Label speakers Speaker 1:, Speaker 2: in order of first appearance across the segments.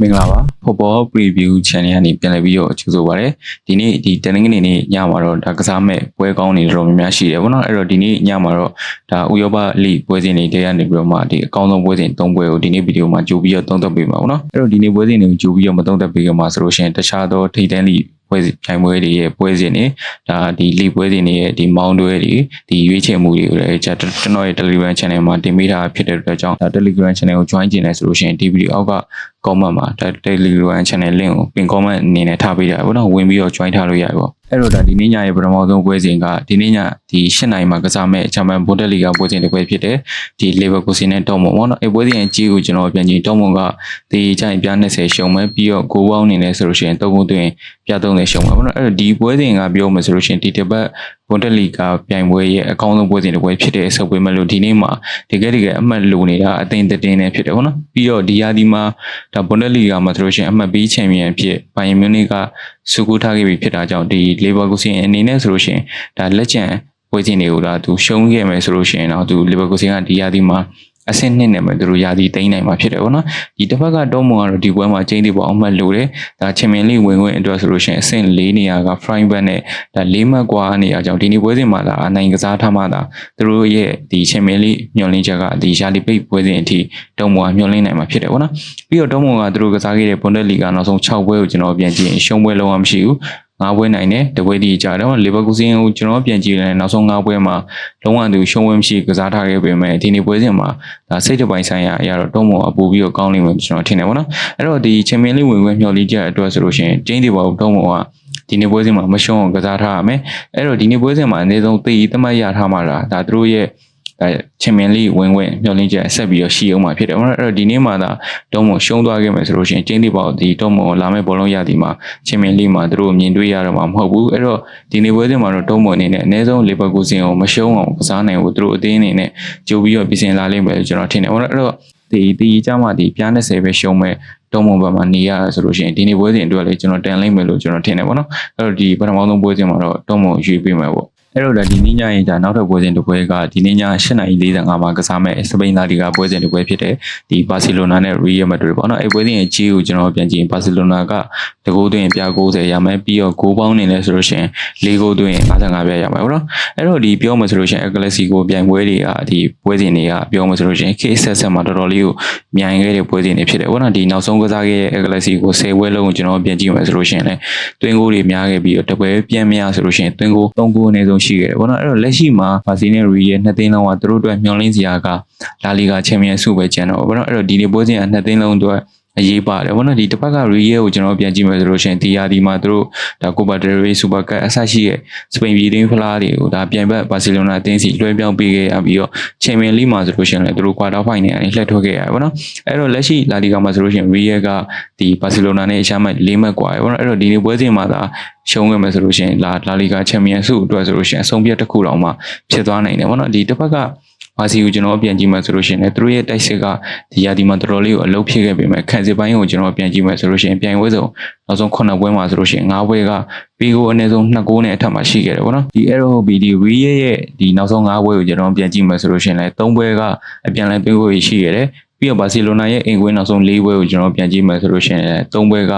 Speaker 1: မင်္ဂလာပါ Football Preview Channel ကနေပြန်လည်ပြီးတော့ကြိုဆိုပါရစေဒီနေ့ဒီတနင်္ဂနွေနေ့ညမှာတော့ဒါကစားမဲ့ပွဲကောင်းတွေတော်တော်များများရှိတယ်ဗောနော်အဲ့တော့ဒီနေ့ညမှာတော့ဒါဥရောပလိပွဲစဉ်တွေတဲကနေပြီးတော့မှဒီအကောင်းဆုံးပွဲစဉ်၃ပွဲကိုဒီနေ့ဗီဒီယိုမှာကြိုပြီးတော့သုံးသပ်ပေးပါဗောနော်အဲ့တော့ဒီနေ့ပွဲစဉ်တွေကိုကြိုပြီးတော့မသုံးသပ်ပေးကြမှာဆိုလို့ရှိရင်တခြားသောထိပ်တန်းလိပွဲစဉ်ပြိုင်ပွဲတွေရဲ့ပွဲစဉ်တွေဒါဒီလိပွဲစဉ်တွေရဲ့ဒီမောင်းတွဲတွေဒီရွေးချယ်မှုတွေကိုလည်းကျွန်တော်ရဲ့ Telegram Channel မှာတင်ပေးထားဖြစ်တဲ့အတွက်ကြောင့်ဒါ Telegram Channel ကို join ကျင်နေဆိုလို့ရှိရင်ဒီဗီဒီယိုအောက်က comment မှာဒါ Telegram channel link ကိုပင် comment အနေနဲ့ထားပေးကြပါဘောနော်ဝင်ပြီးတော့ join ထားလို့ရပြီပေါ့အဲ့တော့ဒါဒီနေ့ညရဲ့ပထမဆုံးပွဲစဉ်ကဒီနေ့ညဒီ၈နိုင်မှာကစားမဲ့ချန်ပီယံဘွန်ဒက်လီဂါပွဲစဉ်တစ်ပွဲဖြစ်တယ်ဒီ Leverkusen နဲ့တော်မွန်ပေါ့နော်အဲ့ပွဲစဉ်အကြီးကိုကျွန်တော်ပြန်ကြည့်တော်မွန်ကဒီကြိုင်ပြ20ရှုံမဲ့ပြီးတော့ဂိုးပေါင်းအနေနဲ့ဆိုလို့ရှိရင်၃ဂိုးသွင်းပြ30ရှုံမှာပေါ့နော်အဲ့တော့ဒီပွဲစဉ်ကပြောမယ်ဆိုလို့ရှိရင်ဒီတစ်ပတ် ဘွန်ဒက်လီဂါပြိုင်ပွဲရဲ့အကောင်းဆုံးပွဲစဉ်တစ်ပွဲဖြစ်တဲ့ဆုပ်ပွဲမဲ့လို့ဒီနေ့မှာတကယ်တကယ်အမှတ်လိုနေတာအသင်တင်းနေဖြစ်တယ်ပေါ့နော်ပြီးတော့ဒီရာဒီမှာဒါဘွန်ဒက်လီဂါမှာဆိုလို့ရှိရင်အမှတ်ပေးချန်ပီယံဖြစ်ဘိုင်ယန်မြူနစ်ကစုကူထားခဲ့ပြီဖြစ်တာကြောင့်ဒီလေဘာကူစင်အနေနဲ့ဆိုလို့ရှိရင်ဒါလက်ကျန်ပွဲစဉ်တွေကိုဒါသူရှုံးခဲ့မယ်ဆိုလို့ရှိရင်တော့သူလေဘာကူစင်ကဒီရာဒီမှာ အဆင့်နှစ်နဲ့မှသူတို့ယာတီတိမ့်နိုင်မှာဖြစ်တယ်ဗောနော်ဒီတစ်ဖက်ကတော့မွန်ကတော့ဒီပွဲမှာကျင်းသေးပေါ်အောင်မှတ်လို့တယ်ဒါချန်ပီယံလိဝင်ဝင်အတွက်ဆိုလို့ရှိရင်အဆင့်၄နေရာက frying pan နဲ့ဒါ၄မှတ်กว่าနေရာကြောင့်ဒီနေ့ပွဲစဉ်မှာဒါအနိုင်ကစားထားမှသာသူတို့ရဲ့ဒီချန်ပီယံလိမျှော်လင့်ချက်ကဒီယာတီပိတ်ပွဲစဉ်အထိတုံးမွန်မျှော်လင့်နိုင်မှာဖြစ်တယ်ဗောနော်ပြီးတော့တုံးမွန်ကသူတို့ကစားခဲ့တဲ့ဘွန်ဒက်လီဂါနောက်ဆုံး6ပွဲကိုကျွန်တော်ပြန်ကြည့်ရင်ရှုံးပွဲလုံးဝမရှိဘူး ငါးပွဲနိုင်တယ်တပွဲဒီကြတော့လီဗာပူးစင်ကိုကျွန်တော်ပြန်ကြည့်ရင်နောက်ဆုံးငါးပွဲမှာလုံးဝသူရှုံးဝဲမရှိကစားထားခဲ့ပေမဲ့ဒီနေ့ပွဲစဉ်မှာဒါစိတ်တပိုင်းဆိုင်ရာအရာတော့တုံးမောအပူပြီးတော့ကောင်းလိမ့်မယ်ကျွန်တော်ထင်တယ်ဗောနော်အဲ့တော့ဒီချန်ပီယံလိဝင်ဝင်မျှော်လင့်ချက်အတွက်ဆိုလို့ရှိရင်ကျင်းဒီဘောတုံးမောကဒီနေ့ပွဲစဉ်မှာမရှုံးအောင်ကစားထားရမယ်အဲ့တော့ဒီနေ့ပွဲစဉ်မှာအနည်းဆုံးသေသတ်မှတ်ရထားမှလားဒါသူတို့ရဲ့ အဲချန်ပီယံလိဝင်ဝင်မျှော်လင့်ချက်ဆက်ပြီးတော့ရှိအောင်မှာဖြစ်တယ်။အဲ့တော့ဒီနေ့မှာသာတုံးမရှုံးသွားခဲ့မယ်ဆိုလို့ရှိရင်ကျင်းဒီပေါဒီတုံးမလာမယ့်ဘောလုံးရသည်မှာချန်ပီယံလိမှာသူတို့မြင်တွေ့ရတော့မှာမဟုတ်ဘူး။အဲ့တော့ဒီနေ့ပွဲစဉ်မှာတော့တုံးမအနေနဲ့အနည်းဆုံးလီဗာပူးစင်ကိုမရှုံးအောင်ကစားနိုင်ဘူးသူတို့အသင်းအနေနဲ့ကြိုပြီးတော့ပြင်ဆင်လာလိမ့်မယ်လို့ကျွန်တော်ထင်တယ်။အဲ့တော့ဒီဒီကြမှာဒီပြား20ပဲရှုံးမဲ့တုံးမဘက်မှာနေရဆိုလို့ရှိရင်ဒီနေ့ပွဲစဉ်အတွက်လည်းကျွန်တော်တန်လိမ့်မယ်လို့ကျွန်တော်ထင်တယ်ပေါ့နော်။အဲ့တော့ဒီပထမဆုံးပွဲစဉ်မှာတော့တုံးမရွေးပေးမယ်ပေါ့။ အဲ့တော့လည်းဒီနေ့ညရင်ဒါနောက်ထပ်ပွဲစဉ်တစ်ပွဲကဒီနေ့ည8:45မှာကစားမဲ့စပိန်လာလီဂါပွဲစဉ်တစ်ပွဲဖြစ်တဲ့ဒီဘာစီလိုနာနဲ့ရီယယ်မက်ဒရစ်ပေါ့နော်အဲ့ပွဲစဉ်ရဲ့ကြီးကိုကျွန်တော်ပြန်ကြည့်ရင်ဘာစီလိုနာကတကူသွင်းပြ90ရမယ်ပြီးတော့ဂိုးပေါင်းနေလဲဆိုလို့ရှိရင်၄ဂိုးသွင်း55ပြရမယ်ပေါ့နော်အဲ့တော့ဒီပြောမှဆိုလို့ရှိရင်အကလစီကိုပြိုင်ပွဲတွေကဒီပွဲစဉ်တွေကပြောမှဆိုလို့ရှိရင် case set ဆက်မှာတော်တော်လေးကိုမြိုင်ခဲ့တဲ့ပွဲစဉ်တွေဖြစ်တယ်ပေါ့နော်ဒီနောက်ဆုံးကစားခဲ့တဲ့အကလစီကို10ပွဲလုံးကိုကျွန်တော်ပြန်ကြည့်မယ်ဆိုလို့ရှိရင်လည်းတွင်းဂိုးတွေများခဲ့ပြီးတော့တပွဲပြန်မရဆိုလို့ရှိရင်တွင်းဂိုး3ဂိုးအနည်းဆုံးရှိခဲ့တယ်ပေါ့နော်အဲ့တော့လက်ရှိမှာဘာစီနဲ့ရီရဲ့နှစ်သိန်းလုံးကသူတို့အတွက်မျှော်လင့်စရာကလာလီဂါချန်ပီယံဆုပဲကျန်တော့ပေါ့နော်အဲ့တော့ဒီနေ့ပွဲစဉ်ကနှစ်သိန်းလုံးအတွက် အရေးပါတယ်ဘောနော်ဒီတစ်ဖက်ကရီရဲကိုကျွန်တော်ပြန်ကြည့်မယ်ဆိုလို့ရှိရင်ဒီယာဒီမှာသူတို့ဒါကိုပါဒရီစူပါကတ်အဆရှိရဲ့စပိန်ပြည်တင်းဖလားတွေကိုဒါပြန်ဘက်ဘာစီလိုနာအသင်းစီလွှဲပြောင်းပေးခဲ့ရပြီးတော့ချန်ပီယံလိမှာဆိုလို့ရှိရင်လည်းသူတို့ကွာတာဖိုင်နယ်ကနေလှည့်ထွက်ခဲ့ရတယ်ဘောနော်အဲ့တော့လက်ရှိလာလီဂါမှာဆိုလို့ရှိရင်ရီရဲကဒီဘာစီလိုနာနဲ့အရှာမှတ်၄မှတ်ကွာရဘောနော်အဲ့တော့ဒီနေ့ပွဲစဉ်မှာသာရှုံးခဲ့မယ်ဆိုလို့ရှိရင်လာလာလီဂါချန်ပီယံဆုအတွက်ဆိုလို့ရှိရင်အဆုံးဖြတ်တစ်ခုတောင်မှဖြစ်သွားနိုင်တယ်ဘောနော်ဒီတစ်ဖက်က ဘာစီကိုကျွန်တော်ပြန်ကြည့်မှဆိုလို့ရှိရင်လည်းသူတို့ရဲ့တိုက်စစ်ကဒီရာဒီမှာတော်တော်လေးကိုအလုပ်ဖြစ်ခဲ့ပေမဲ့ခံစစ်ပိုင်းကိုကျွန်တော်ပြန်ကြည့်မှဆိုလို့ရှိရင်ပြိုင်ပွဲစုံနောက်ဆုံး9ပွဲမှာဆိုလို့ရှိရင်9ပွဲကပီကိုအနည်းဆုံး2ဂိုးနဲ့အထက်မှာရှိခဲ့တယ်ပေါ့နော်ဒီ Arrow Hobby ဒီ Re ရဲ့ဒီနောက်ဆုံး9ပွဲကိုကျွန်တော်ပြန်ကြည့်မှဆိုလို့ရှိရင်လည်း3ပွဲကအပြန်လည်ပေးဖို့ရှိခဲ့တယ်ပြီးတော့ဘာစီလိုနာရဲ့အိမ်ကွင်းနောက်ဆုံး၄ပွဲကိုကျွန်တော်ပြန်ကြည့်မယ်ဆိုလို့ရှိရင်၃ပွဲက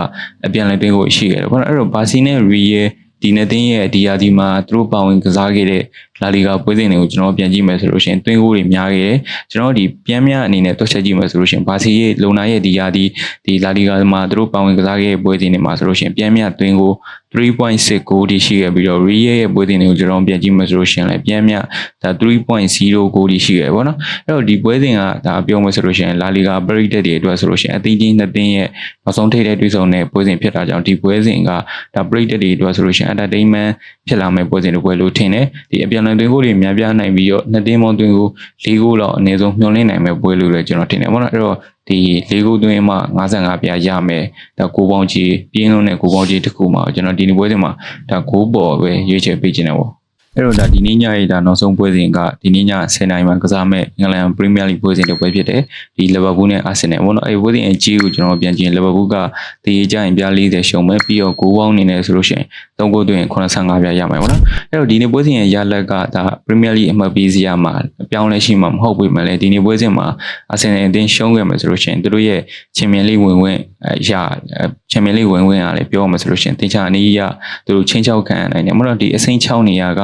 Speaker 1: အပြန်လည်ပေးဖို့ရှိခဲ့တယ်ပေါ့နော်အဲ့တော့ဘာစီနဲ့ရီရဲ့ ဒီနေ့တင်းရဲ့ဒီယာဒီမှာသူတို့ပါဝင်ကစားခဲ့တဲ့လာလီဂါပွဲစဉ်တွေကိုကျွန်တော်ပြန်ကြည့်မယ်ဆိုလို့ရှိရင်တွင်းကိုတွေများခဲ့တယ်ကျွန်တော်ဒီပြန်မြအနေနဲ့တွက်ချက်ကြည့်မယ်ဆိုလို့ရှိရင်ဘာစီရဲ့လုံနာရဲ့ဒီယာဒီဒီလာလီဂါမှာသူတို့ပါဝင်ကစားခဲ့တဲ့ပွဲစဉ်တွေမှာဆိုလို့ရှိရင်ပြန်မြတွင်းကို 3.6ဂိုးတိရှိခဲ့ပြီးတော့ Real ရဲ့ပွဲစဉ်တွေကိုကျွန်တော်ပြန်ကြည့်မှဆိုလို့ရှိရင်လည်းပြန်မြဒါ3.0ဂိုးတိရှိခဲ့ပေါ့နော်အဲ့တော့ဒီပွဲစဉ်ကဒါပြောမှဆိုလို့ရှိရင် La Liga ပရိသတ်တွေအတွက်ဆိုလို့ရှိရင်အသင်းချင်းနှစ်သင်းရဲ့နောက်ဆုံးထိပ်တဲ့တွေ့ဆုံတဲ့ပွဲစဉ်ဖြစ်တာကြောင့်ဒီပွဲစဉ်ကဒါပရိသတ်တွေအတွက်ဆိုလို့ရှိရင် entertainment ဖြစ်လာမယ့်ပွဲစဉ်တစ်ပွဲလို့ထင်တယ်ဒီအပြန်အလှန်သွင်းဂိုးတွေများပြားနိုင်ပြီးတော့နှစ်သင်းပေါင်းသွင်းဂိုး၄ဂိုးလောက်အနည်းဆုံးမျှော်လင့်နိုင်မယ့်ပွဲလို့လည်းကျွန်တော်ထင်တယ်ပေါ့နော်အဲ့တော့ ဒီ၄ခုသွင်းမှ55ပြားရမယ်ဒါကိုပေါင်းကြီးပြင်းလုံးနဲ့ကိုပေါင်းကြီးတစ်ခုမှာကျွန်တော်ဒီနေ့ပွဲစဉ်မှာဒါ9ပေါ်ပဲရွေးချယ်ပေးခြင်းတယ်ပေါ့ အဲ့တော့ဒါဒီနေ့ညရဲ့ဒါနောက်ဆုံးပွဲစဉ်ကဒီနေ့ည10နိုင်မှာကစားမဲ့အင်္ဂလန်ပရီးမီးယားလိပွဲစဉ်တစ်ပွဲဖြစ်တယ်ဒီလီဗာပူးနဲ့အာဆင်နယ်ဘောနော်အဲ့ပွဲစဉ်အကြီးကိုကျွန်တော်ပြန်ကြည့်ရင်လီဗာပူးကတည်ကြရင်ပြ40ရှုံမဲ့ပြီးတော့ဂိုးပေါင်းနေနေဆိုလို့ရှိရင်3ဂိုးသွင်း85ပြရမှာဘောနော်အဲ့တော့ဒီနေ့ပွဲစဉ်ရဲ့ရလက်ကဒါပရီးမီးယားလိအမှတ်ပေးစရာမှာအပြောင်းလဲရှိမှာမဟုတ်ပေမဲ့လည်းဒီနေ့ပွဲစဉ်မှာအာဆင်နယ်အသင်းရှုံးခဲ့မယ်ဆိုလို့ရှိရင်သူတို့ရဲ့ချန်ပီယံလိဝင်ဝင်အရာချန်ပီယံလိဝင်ဝင်အားလည်းပြောရမှာဆိုလို့ရှိရင်တင်ချာအနည်းရသူတို့ချင်းချောက်ခံနိုင်တယ်ဘောနော်ဒီအစိမ်း6နေရာက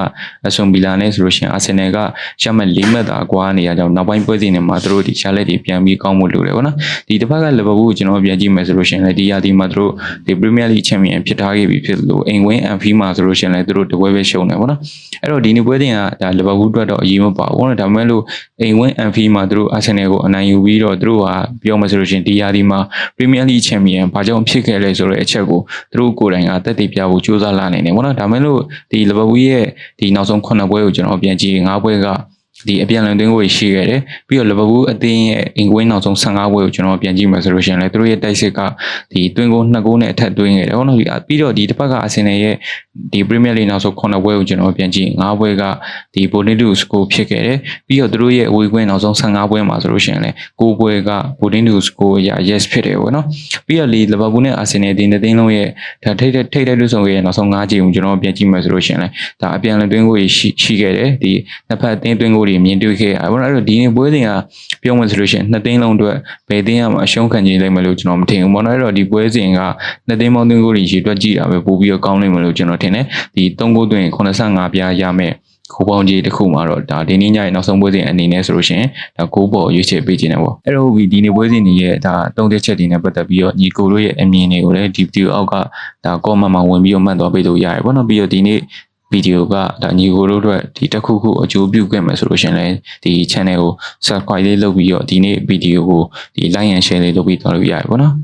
Speaker 1: အဆွန်ဘီလာနဲ့ဆိုလို့ရှိရင်အာဆင်နယ်ကရှက်မဲ့၄မှတ်သာကွာနေရကြောင်းနောက်ပိုင်းပွဲစဉ်တွေမှာသူတို့ဒီရှာလက်တွေပြန်ပြီးကောင်းမှုလုပ်တယ်ဗောနော်ဒီတစ်ဖက်ကလီဗာပူးကိုကျွန်တော်ပြန်ကြည့်မယ်ဆိုလို့ရှိရင်လည်းဒီရာဒီမှာသူတို့ဒီပရီးမီးယားလိချန်ပီယံဖြစ်ထားခဲ့ပြီဖြစ်လို့အိမ်ဝင်းအန်ဖီမှာဆိုလို့ရှိရင်လည်းသူတို့တပွဲပဲရှုံးတယ်ဗောနော်အဲ့တော့ဒီနေ့ပွဲစဉ်ကဒါလီဗာပူးအတွက်တော့အရေးမပါဘူးဗောနော်ဒါပေမဲ့လို့အိမ်ဝင်းအန်ဖီမှာသူတို့အာဆင်နယ်ကိုအနိုင်ယူပြီးတော့သူတို့ဟာပြောမယ်ဆိုလို့ရှိရင်ဒီရာဒီမှာပရီးမီးယားလိချန်ပီယံဘာကြောင့်ဖြစ်ခဲ့လဲဆိုတဲ့အချက်ကိုသူတို့ကိုယ်တိုင်ကတက်တည်ပြဖို့ကြိုးစားလာနေတယ်ဗောနော်ဒါပေမဲ့လို့ဒီလီဗာပူးရဲ့ဒီနောက်ဆုံး9ပွဲကိုကျွန်တော်ပြန်ကြည့်ရင်9ပွဲကဒီအပြန်လန်သွင်းကိုရှိခဲ့တယ်ပြီးတော့လီဗာပူးအသင်းရဲ့အင်ကွင်းနောက်ဆုံး15ပွဲကိုကျွန်တော်ပြန်ကြည့်မယ်ဆိုလို့ရှိရင်လည်းသူတို့ရဲ့တိုက်စစ်ကဒီသွင်းကို2ဂိုးနဲ့အထက်သွင်းခဲ့တယ်ဟုတ်နော်ပြီးတော့ဒီတစ်ဖက်ကအာဆင်နယ်ရဲ့ ဒီပရီးမီးယားလိနောက်ဆုံး9ပွဲကိုကျွန်တော်ပြန်ကြည့်9ပွဲကဒီဘိုလင်းတူစကိုဖြစ်ခဲ့တယ်ပြီးတော့သူတို့ရဲ့အဝေးကွင်းနောက်ဆုံး15ပွဲမှာဆိုလို့ရှိရင်လည်း9ပွဲကဘိုလင်းတူစကိုရ yes ဖြစ်တယ်ပေါ့နော်ပြီးတော့လီလီဗာပူးနဲ့အာဆင်နယ်ဒီနှစ်သင်းလုံးရဲ့ဒါထိတ်ထိတ်တဲ့လူဆောင်ရဲ့နောက်ဆုံး5ချိန်ကိုကျွန်တော်ပြန်ကြည့်မယ်ဆိုလို့ရှိရင်လည်းဒါအပြန်လန်သွင်းကိုရှိရှိခဲ့တယ်ဒီနှစ်ဖက်အသင်းသွင်းကိုတွေမြင်တွေ့ခဲ့ရတယ်ပေါ့နော်အဲ့တော့ဒီနေ့ပွဲစဉ်ကပြောမှဆိုလို့ရှိရင်နှစ်သင်းလုံးအတွက်ဘယ်သင်းကမှအရှုံးခံကြလိမ့်မယ်လို့ကျွန်တော်မထင်ဘူးပေါ့နော်အဲ့တော့ဒီပွဲစဉ်ကနှစ်သင်းပေါင်းသွင်းကိုတွေရေတွက်ကြည့်တာပဲပို့ပြီးတော့ကောင်းနိုင်မယ်လို့ကျွန်တော်ထင်တယ်ဒီ3ဂိုးသွင်း85ပြားရမယ်ခိုးပေါင်းကြီးတစ်ခုမှာတော့ဒါဒီနေ့ညရဲ့နောက်ဆုံးပွဲစဉ်အနေနဲ့ဆိုလို့ရှိရင်ဒါကိုးပေါ်ရွေးချယ်ပေးခြင်းတယ်ပေါ့အဲ့တော့ဒီနေ့ပွဲစဉ်တွေရဲ့ဒါသုံးသက်ချက်တွေနဲ့ပတ်သက်ပြီးတော့ညီကိုတို့ရဲ့အမြင်တွေကိုလည်းဒီဗီဒီယိုအောက်ကဒါ comment မှာဝင်ပြီးတော့မှတ်သွားပေးလို့ရတယ်ပေါ့နော်ပြီးတော့ဒီနေ့ဗီဒီယိုကဒါညီကိုတို့အတွက်ဒီတစ်ခုခုအကျိုးပြုခဲ့မယ်ဆိုလို့ရှိရင်လည်းဒီ channel ကို subscribe လေးလုပ်ပြီးတော့ဒီနေ့ဗီဒီယိုကိုဒီ like and share လေးလုပ်ပြီးတော့လို့ရတယ်ပေါ့နော်